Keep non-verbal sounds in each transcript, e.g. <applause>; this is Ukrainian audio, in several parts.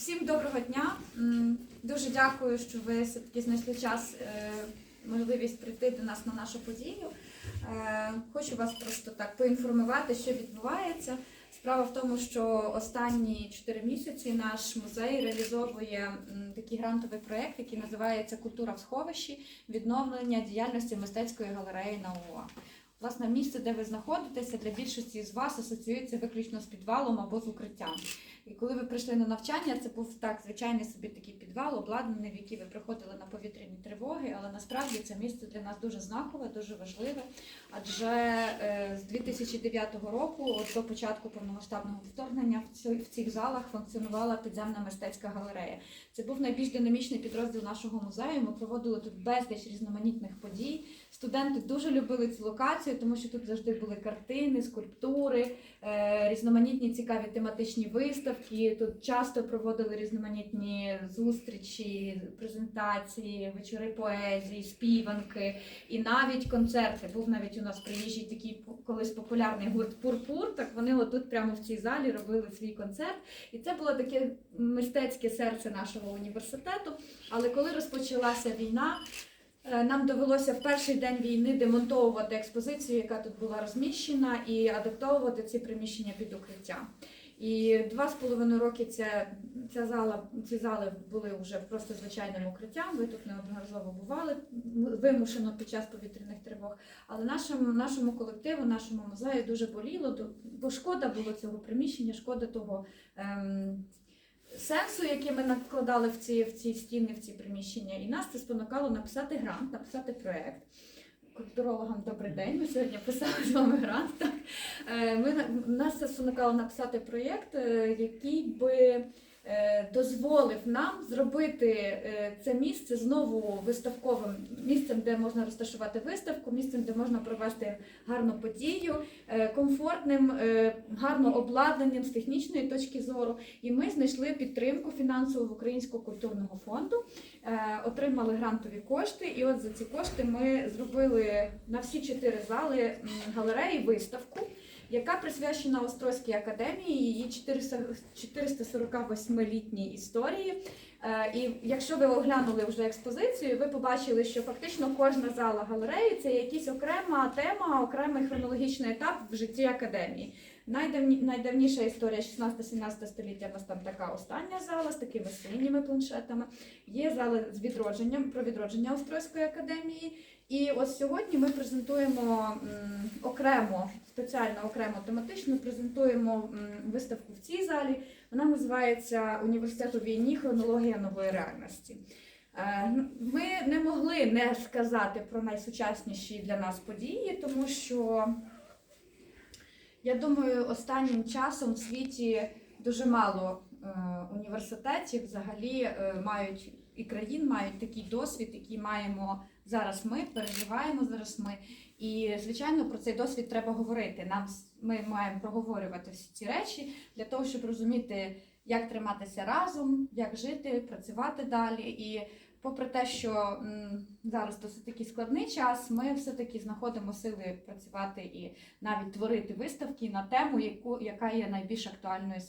Всім доброго дня. Дуже дякую, що ви все-таки знайшли час, е, можливість прийти до нас на нашу подію. Е, Хочу вас просто так поінформувати, що відбувається. Справа в тому, що останні 4 місяці наш музей реалізовує такий грантовий проєкт, який називається Культура в сховищі відновлення діяльності мистецької галереї на УА. Власне, місце, де ви знаходитеся, для більшості з вас асоціюється виключно з підвалом або з укриттям. І коли ви прийшли на навчання, це був так звичайний собі такий підвал, обладнаний, в який ви приходили на повітряні тривоги. Але насправді це місце для нас дуже знакове, дуже важливе. Адже е, з 2009 року, от до початку повномасштабного вторгнення, в, цих залах функціонувала підземна мистецька галерея. Це був найбільш динамічний підрозділ нашого музею. Ми проводили тут безліч різноманітних подій. Студенти дуже любили цю локацію, тому що тут завжди були картини, скульптури, е, різноманітні цікаві тематичні виставки. Тут часто проводили різноманітні зустрічі, презентації, вечори поезії, співанки і навіть концерти. Був навіть у нас приїжджий такий колись популярний гурт Пурпур. Так вони отут прямо в цій залі робили свій концерт. І це було таке мистецьке серце нашого університету. Але коли розпочалася війна. Е, Нам довелося в перший день війни демонтовувати експозицію, яка тут була розміщена, і адаптовувати ці приміщення під укриття. І два з половиною роки ця, ця зала, ці зали були вже просто звичайним укриттям. Ви тут неодноразово бували вимушено під час повітряних тривог. Але нашому, нашому колективу, нашому музею дуже боліло, бо шкода було цього приміщення, шкода того. Ем, Сенсу, який ми накладали в ці, в ці стіни, в ці приміщення, і нас це спонукало написати грант, написати проєкт. Культурологам добрий день. Ми сьогодні писали з вами грант. Так. Е, Ми, нас це спонукало написати проєкт, е, який би дозволив нам зробити е, це місце знову виставковим місцем, де можна розташувати виставку, місцем, де можна провести гарну подію, е, комфортним, е, гарно обладнаним з технічної точки зору. І ми знайшли підтримку фінансову в Українського культурного фонду, е, отримали грантові кошти. І от за ці кошти ми зробили на всі чотири зали галереї виставку. Яка присвячена Острозькій академії, її 448-літній історії. Е, І якщо ви оглянули вже експозицію, ви побачили, що фактично кожна зала галереї це якась окрема тема, окремий хронологічний етап в житті академії. Найдавні, найдавніша історія 16-17 століття у нас там така остання зала з такими синіми планшетами. Є зали з відродженням про відродження Острозької академії. І ось сьогодні ми презентуємо окремо, спеціально окремо тематично презентуємо виставку в цій залі. Вона називається Університет у війні хронологія нової реальності. Е, Ми не могли не сказати про найсучасніші для нас події, тому що я думаю, останнім часом в світі дуже мало е, університетів взагалі е, мають і країн мають такий досвід, який маємо зараз ми, переживаємо зараз ми. І звичайно про цей досвід треба говорити. Нам ми маємо проговорювати всі ці речі для того, щоб розуміти, як триматися разом, як жити, працювати далі. І попри те, що м, зараз досить такий складний час, ми все-таки знаходимо сили працювати і навіть творити виставки на тему, яку яка є найбільш актуальною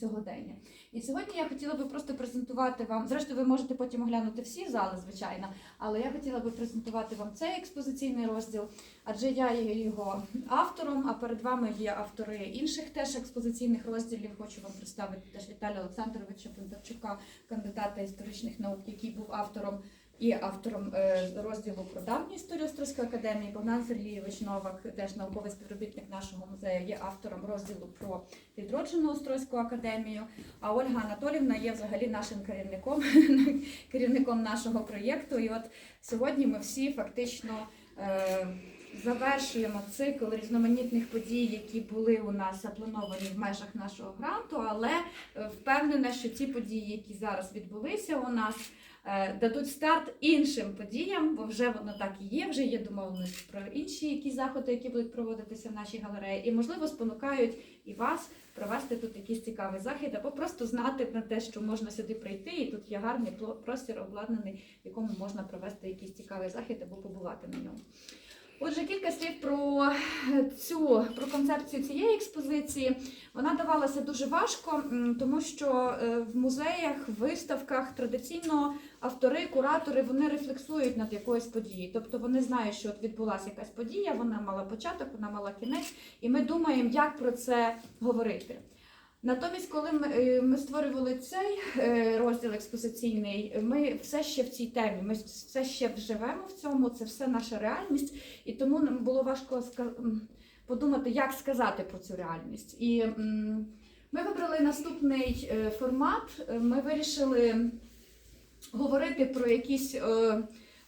сьогодення. І сьогодні я хотіла би просто презентувати вам. Зрештою, ви можете потім оглянути всі зали, звичайно, але я хотіла би презентувати вам цей експозиційний розділ, адже я є його автором. А перед вами є автори інших теж експозиційних розділів. Хочу вам представити теж Віталія Олександровича Бондарчука, кандидата історичних наук, який був автором. І автором е, розділу про давню історію Острозької академії Богдан Сергійович Новак, теж науковий співробітник нашого музею, є автором розділу про відроджену Острозьку академію. А Ольга Анатолівна є взагалі нашим керівником, <laughs> керівником нашого проєкту. І от сьогодні ми всі фактично е, завершуємо цикл різноманітних подій, які були у нас заплановані в межах нашого гранту, але е, впевнена, що ці події, які зараз відбулися у нас, е, дадуть старт іншим подіям, бо вже воно так і є. Вже є домовленість про інші якісь заходи, які будуть проводитися в нашій галереї, і можливо спонукають і вас провести тут якийсь цікавий захід, або просто знати про те, що можна сюди прийти, і тут є гарний простір обладнаний, в якому можна провести якийсь цікавий захід або побувати на ньому. Отже, кілька слів про цю про концепцію цієї експозиції. Вона давалася дуже важко, тому що е, в музеях, виставках традиційно автори, куратори вони рефлексують над якоюсь подією. Тобто вони знають, що от відбулася якась подія, вона мала початок, вона мала кінець, і ми думаємо, як про це говорити. Натомість, коли ми, е, ми створювали цей е, розділ експозиційний, ми все ще в цій темі, ми все ще живемо в цьому, це все наша реальність, і тому нам було важко подумати, як сказати про цю реальність. І ми вибрали наступний е, формат. Ми вирішили говорити про якісь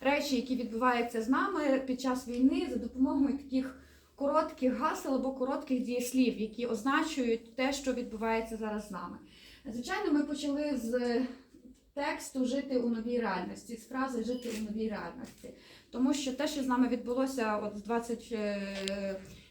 речі, які відбуваються з нами під час війни, за допомогою таких коротких гасел або коротких дієслів, які означують те, що відбувається зараз з нами. Звичайно, ми почали з тексту жити у новій реальності, з фрази жити у новій реальності. Тому що те, що з нами відбулося от з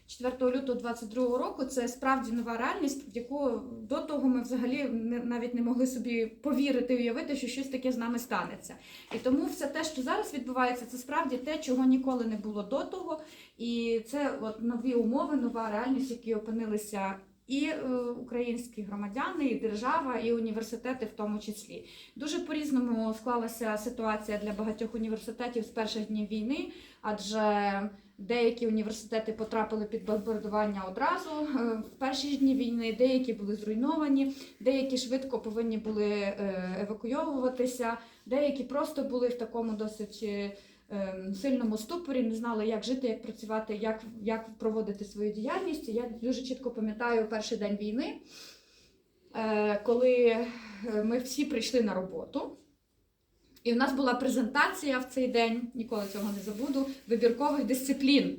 24 лютого 22 року, це справді нова реальність, в яку до того ми взагалі навіть не могли собі повірити уявити, що щось таке з нами станеться. І тому все те, що зараз відбувається, це справді те, чого ніколи не було до того. І це от нові умови, нова реальність, в якій опинилися і е, українські громадяни, і держава, і університети в тому числі. Дуже по-різному склалася ситуація для багатьох університетів з перших днів війни, адже деякі університети потрапили під бомбардування одразу е, в перші дні війни, деякі були зруйновані, деякі швидко повинні були е, евакуйовуватися, деякі просто були в такому досить. е, ем, сильному ступорі, не знали, як жити, як працювати, як, як проводити свою діяльність. Я дуже чітко пам'ятаю перший день війни, коли ми всі прийшли на роботу. І у нас була презентація в цей день, ніколи цього не забуду, вибіркових дисциплін.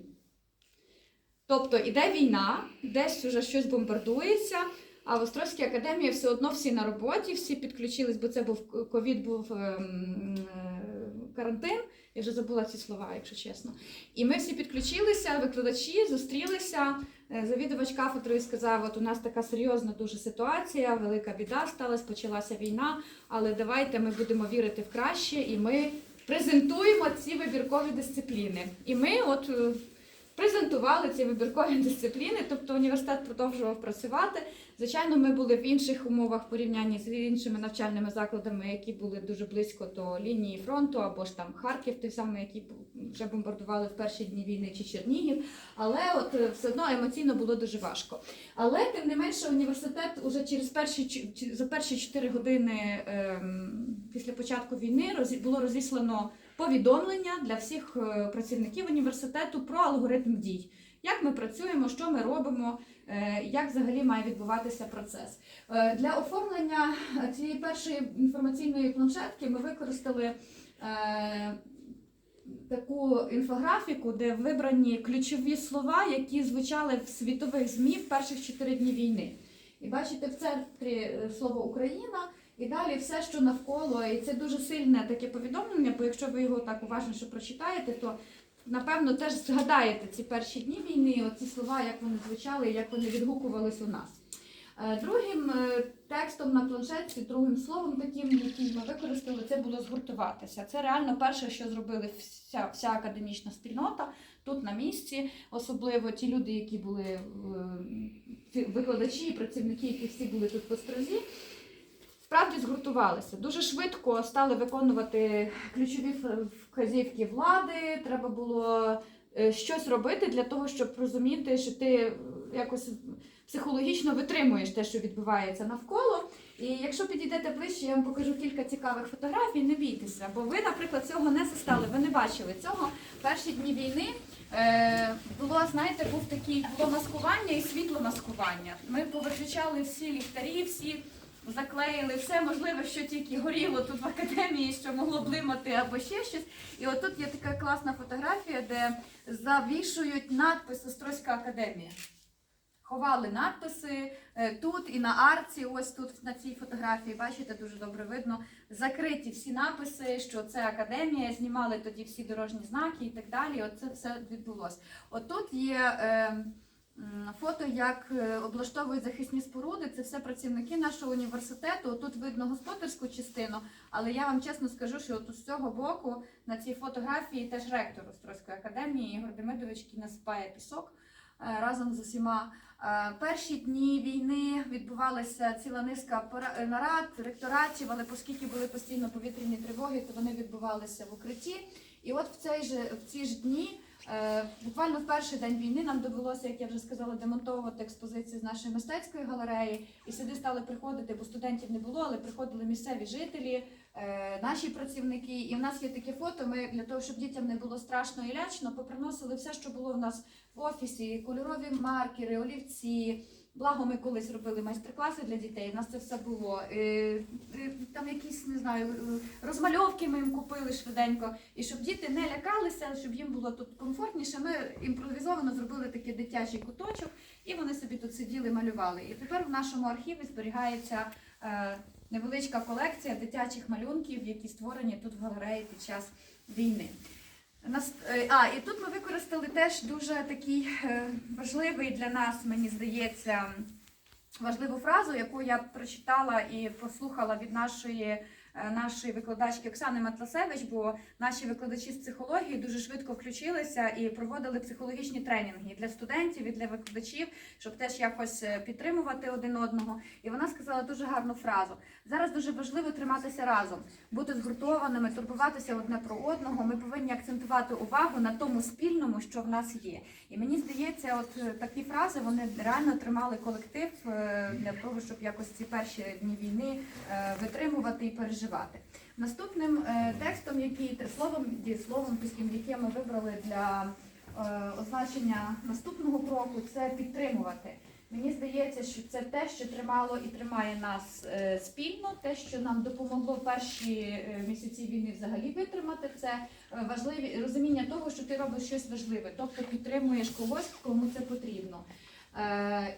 Тобто іде війна, десь вже щось бомбардується, а в Острозькій академії все одно всі на роботі, всі підключились, бо це був ковід, був ем, карантин. Я вже забула ці слова, якщо чесно. І ми всі підключилися, викладачі зустрілися. Е, Завідувач кафедрою сказав: от у нас така серйозна дуже ситуація, велика біда сталася, почалася війна, але давайте ми будемо вірити в краще, і ми презентуємо ці вибіркові дисципліни. І ми от е, презентували ці вибіркові <laughs> дисципліни, тобто університет продовжував працювати. Звичайно, ми були в інших умовах в порівнянні з іншими навчальними закладами, які були дуже близько до лінії фронту, або ж там Харків, той самий, який вже бомбардували в перші дні війни, чи Чернігів. Але от е, все одно емоційно було дуже важко. Але тим не менше, університет уже через перші за перші 4 години ем, після початку війни розі- було розіслано повідомлення для всіх е, працівників університету про алгоритм дій. Як ми працюємо, що ми робимо, як взагалі має відбуватися процес. Е, Для оформлення цієї першої інформаційної планшетки ми використали е, таку інфографіку, де вибрані ключові слова, які звучали в світових ЗМІ в перших чотири дні війни. І бачите, в центрі е, слово Україна. І далі все, що навколо, і це дуже сильне таке повідомлення, бо якщо ви його так уважніше прочитаєте, то напевно теж згадаєте ці перші дні війни, оці слова, як вони звучали, як вони відгукувались у нас. Е, Другим е, текстом на планшетці, другим словом таким, який ми використали, це було згуртуватися. Це реально перше, що зробили вся, вся академічна спільнота тут на місці, особливо ті люди, які були е, викладачі і працівники, які всі були тут по строзі. Справді згуртувалися. Дуже швидко стали виконувати ключові вказівки влади. Треба було е, щось робити для того, щоб розуміти, що ти е, якось психологічно витримуєш те, що відбувається навколо. І якщо підійдете ближче, я вам покажу кілька цікавих фотографій. Не бійтеся, бо ви, наприклад, цього не застали, ви не бачили цього. Перші дні війни е, було, знаєте, був такий було маскування і світло маскування. Ми повиключали всі ліхтарі, всі заклеїли все можливе, що тільки горіло тут в академії, що могло блимати або ще щось. І отут є така класна фотографія, де завішують надпис Острозька академія. Ховали надписи е, тут і на арці, ось тут на цій фотографії, бачите, дуже добре видно. Закриті всі написи, що це академія, знімали тоді всі дорожні знаки і так далі. Оце все відбулося. Отут є е, фото, як е, облаштовують захисні споруди. Це все працівники нашого університету. Тут видно господарську частину, але я вам чесно скажу, що от з цього боку на цій фотографії теж ректор Острозької академії Ігор Демидович, насипає пісок е, разом з усіма. Е, Перші дні війни відбувалася ціла низка нарад, ректоратів, але оскільки були постійно повітряні тривоги, то вони відбувалися в укритті. І от в цей же в ці ж дні, буквально в перший день війни, нам довелося, як я вже сказала, демонтовувати експозиції з нашої мистецької галереї. І сюди стали приходити, бо студентів не було, але приходили місцеві жителі, е, наші працівники. І в нас є таке фото. Ми для того, щоб дітям не було страшно і лячно, поприносили все, що було в нас в офісі: кольорові маркери, олівці. Благо, ми колись робили майстер-класи для дітей. У нас це все було. Е, е, Там якісь не знаю, е, розмальовки ми їм купили швиденько. І щоб діти не лякалися, щоб їм було тут комфортніше, ми імпровізовано зробили такий дитячий куточок, і вони собі тут сиділи, малювали. І тепер в нашому архіві зберігається невеличка колекція дитячих малюнків, які створені тут в галереї під час війни. Е, а, і тут ми використали теж дуже такий е, важливий для нас, мені здається, важливу фразу, яку я прочитала і послухала від нашої, е, нашої викладачки Оксани Матласевич, бо наші викладачі з психології дуже швидко включилися і проводили психологічні тренінги для студентів і для викладачів, щоб теж якось підтримувати один одного. І вона сказала дуже гарну фразу. Зараз дуже важливо триматися разом, бути згуртованими, турбуватися одне про одного. Ми повинні акцентувати увагу на тому спільному, що в нас є. І мені здається, от е, такі фрази вони реально тримали колектив е, для того, щоб якось ці перші дні війни е, витримувати і переживати. Наступним текстом, який словом, дієсловом, таким, яке ми вибрали для означення наступного кроку, це підтримувати. Мені здається, що це те, що тримало і тримає нас е, спільно, те, що нам допомогло в перші е, місяці війни взагалі витримати, це е, важливі розуміння того, що ти робиш щось важливе, тобто підтримуєш когось, кому це потрібно.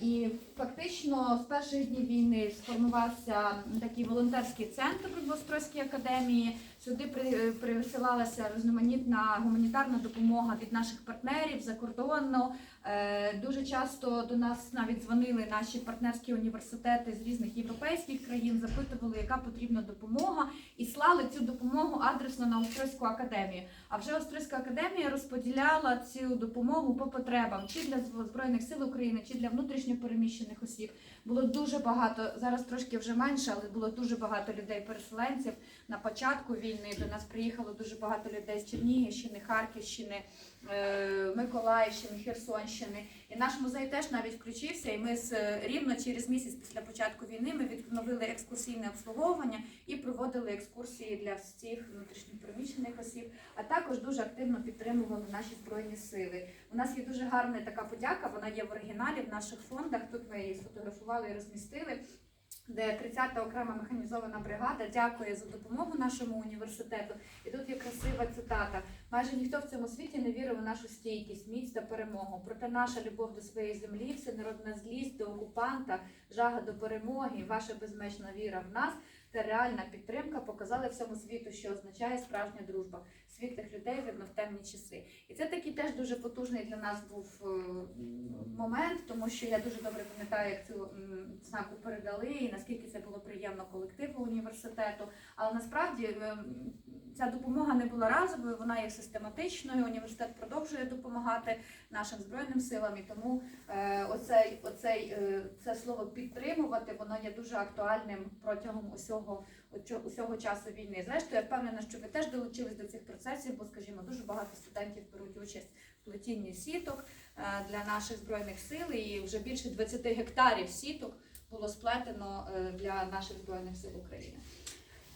І фактично з перших днів війни сформувався такий волонтерський центр в Острозькій академії. Сюди при- присилалася різноманітна гуманітарна допомога від наших партнерів закордонно. Е, Дуже часто до нас навіть дзвонили наші партнерські університети з різних європейських країн, запитували, яка потрібна допомога, і слали цю допомогу адресно на Острозьку академію. А вже Острозька академія розподіляла цю допомогу по потребам чи для збройних сил України, чи для внутрішньо переміщених осіб. Було дуже багато зараз трошки вже менше, але було дуже багато людей-переселенців. На початку війни до нас приїхало дуже багато людей з Чернігівщини, Харківщини, е, Миколаївщини, Херсонщини. І наш музей теж навіть включився. І ми з рівно через місяць після початку війни ми відновили екскурсійне обслуговування і проводили екскурсії для всіх внутрішньопереміщених осіб, а також дуже активно підтримували наші збройні сили. У нас є дуже гарна така подяка. Вона є в оригіналі в наших фондах. Тут ми її сфотографували і розмістили. Де 30-та окрема механізована бригада дякує за допомогу нашому університету. І тут є красива цитата. Майже ніхто в цьому світі не вірив у нашу стійкість, міць та перемогу. Проте наша любов до своєї землі, всенародна злість до окупанта, жага до перемоги, ваша безмежна віра в нас та реальна підтримка показали всьому світу, що означає справжня дружба світлих людей видно в темні часи. І це такий теж дуже потужний для нас був е, момент, тому що я дуже добре пам'ятаю, як цю знаку передали, і наскільки це було приємно колективу університету. Але насправді е, ця допомога не була разовою, вона є систематичною. Університет продовжує допомагати нашим збройним силам, і тому е, оцей, оцей це слово підтримувати, воно є дуже актуальним протягом усього, усього часу війни. Зрештою, я впевнена, що ви теж долучились до цих процесів, бо, скажімо, дуже багато студентів беруть участь в плетінні сіток е, для наших збройних сил, і вже більше 20 гектарів сіток було сплетено е, для наших збройних сил України.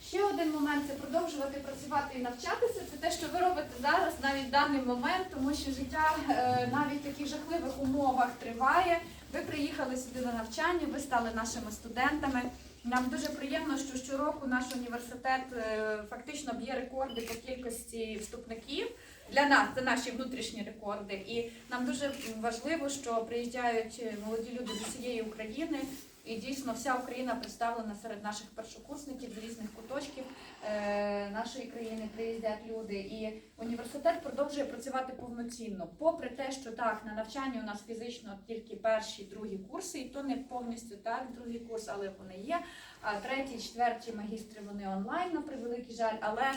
Ще один момент це продовжувати працювати і навчатися. Це те, що ви робите зараз, навіть в даний момент, тому що життя е, навіть в таких жахливих умовах триває. Ви приїхали сюди на навчання, ви стали нашими студентами. Нам дуже приємно, що щороку наш університет е, фактично б'є рекорди по кількості вступників. Для нас це наші внутрішні рекорди. І нам дуже важливо, що приїжджають е, молоді люди з усієї України. І дійсно вся Україна представлена серед наших першокурсників з різних куточків е, нашої країни приїздять люди. І університет продовжує працювати повноцінно. Попри те, що так, на навчанні у нас фізично тільки перші, другі курси, і то не повністю так, другий курс, але вони є. А третій, четвертій магістри вони онлайн, на превеликий жаль, але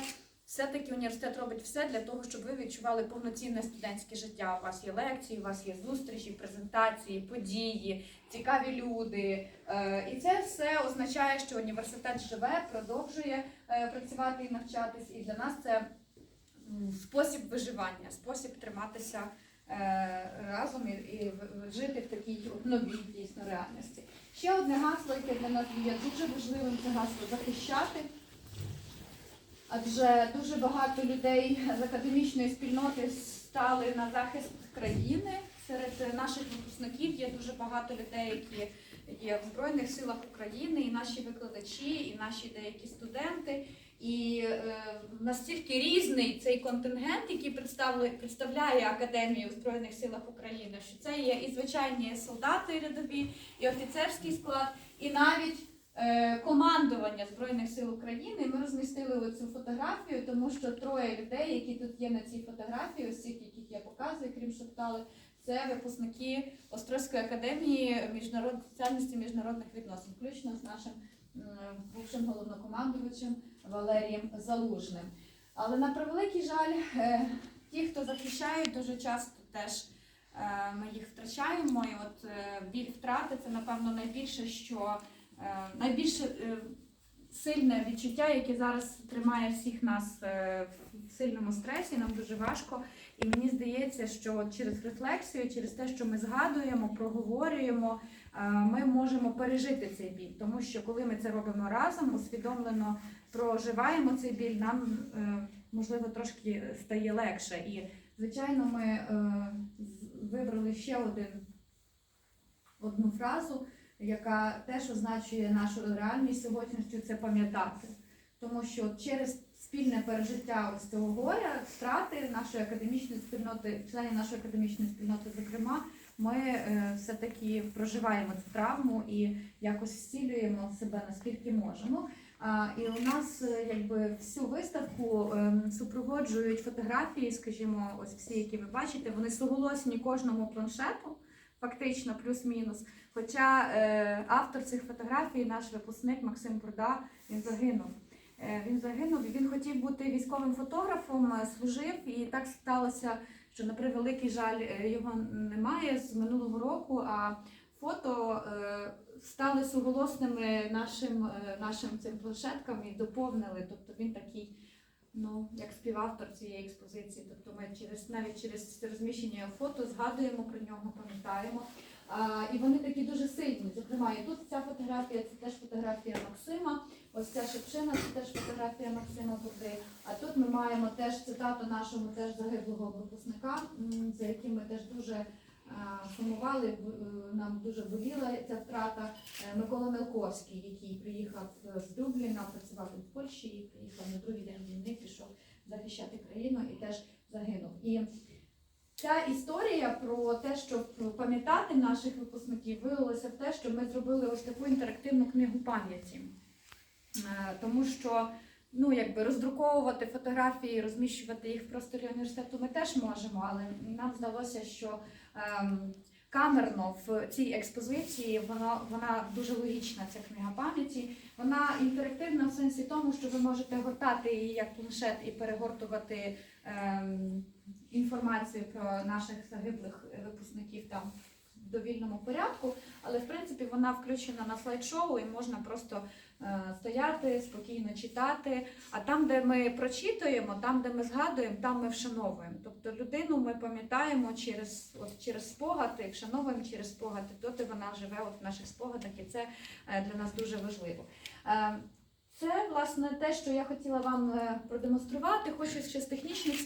все-таки університет робить все для того, щоб ви відчували повноцінне студентське життя. У вас є лекції, у вас є зустрічі, презентації, події, цікаві люди. Е, І це все означає, що університет живе, продовжує е, працювати і навчатись. І для нас це спосіб виживання, спосіб триматися е, разом і, жити в такій новій дійсно реальності. Ще одне гасло, яке для нас є дуже важливим, це гасло захищати. Адже дуже багато людей з академічної спільноти стали на захист країни. Серед наших випускників є дуже багато людей, які є в Збройних силах України, і наші викладачі, і наші деякі студенти. І е, настільки різний цей контингент, який представляє, представляє Академію в Збройних силах України, що це є і звичайні солдати рядові, і офіцерський склад, і навіть командування Збройних сил України. Ми розмістили оцю фотографію, тому що троє людей, які тут є на цій фотографії, ось цих, яких я показую, крім Шептали, це випускники Острозької академії міжнародних спеціальності міжнародних відносин, включно з нашим бувшим головнокомандувачем Валерієм Залужним. Але на превеликий жаль, е, ті, хто захищають, дуже часто теж е, ми їх втрачаємо. І от е, біль втрати це, напевно, найбільше, що е, найбільше е, сильне відчуття, яке зараз тримає всіх нас е, в сильному стресі. Нам дуже важко. І мені здається, що через рефлексію, через те, що ми згадуємо, проговорюємо, ми можемо пережити цей біль. Тому що коли ми це робимо разом, усвідомлено проживаємо цей біль, нам можливо трошки стає легше. І звичайно, ми вибрали ще один одну фразу, яка теж означує нашу реальність сьогоднішню це пам'ятати. Тому що через спільне пережиття ось цього горя, втрати нашої академічної спільноти, членів нашої академічної спільноти, зокрема, ми е, все-таки проживаємо цю травму і якось зцілюємо себе наскільки можемо. І у нас е, якби всю виставку ем, супроводжують фотографії, скажімо, ось всі, які ви бачите, вони суголосні кожному планшету, фактично плюс-мінус. Хоча е, автор цих фотографій, наш випускник Максим Бурда, він загинув. Е, Він загинув, і він хотів бути військовим фотографом, е, служив, і так сталося, що на превеликий жаль е, його немає з минулого року. А фото е, стали суголосними нашим, е, нашим цим планшеткам і доповнили. Тобто він такий, ну як співавтор цієї експозиції. Тобто ми через навіть через розміщення фото згадуємо про нього, пам'ятаємо. А, і вони такі дуже сильні. Зокрема, і тут ця фотографія це теж фотографія Максима. Ось ця шипшина це теж фотографія Максима Бурди. А тут ми маємо теж цитату нашого теж загиблого випускника, за яким ми теж дуже сумували. б- е, Нам дуже боліла ця втрата. Е, Микола Мелковський, який приїхав з Дубліна, працював у Польщі, і приїхав на другий день війни, пішов захищати країну і теж загинув. І Ця історія про те, щоб пам'ятати наших випускників, виявилася в те, що ми зробили ось таку інтерактивну книгу пам'яті. Е, Тому що ну, якби роздруковувати фотографії, розміщувати їх в просторі університету ми теж можемо, але нам здалося, що ем, камерно в цій експозиції вона, вона дуже логічна, ця книга пам'яті. Вона інтерактивна в сенсі тому, що ви можете гортати її як планшет і перегортувати. Ем, інформацію про наших загиблих випускників там в довільному порядку, але в принципі вона включена на слайд-шоу і можна просто е, стояти, спокійно читати. А там, де ми прочитуємо, там, де ми згадуємо, там ми вшановуємо. Тобто людину ми пам'ятаємо через, от, через спогади, вшановуємо через спогади, доти вона живе от в наших спогадах, і це е, для нас дуже важливо. Е, це власне те, що я хотіла вам продемонструвати. Хочу ще з технічних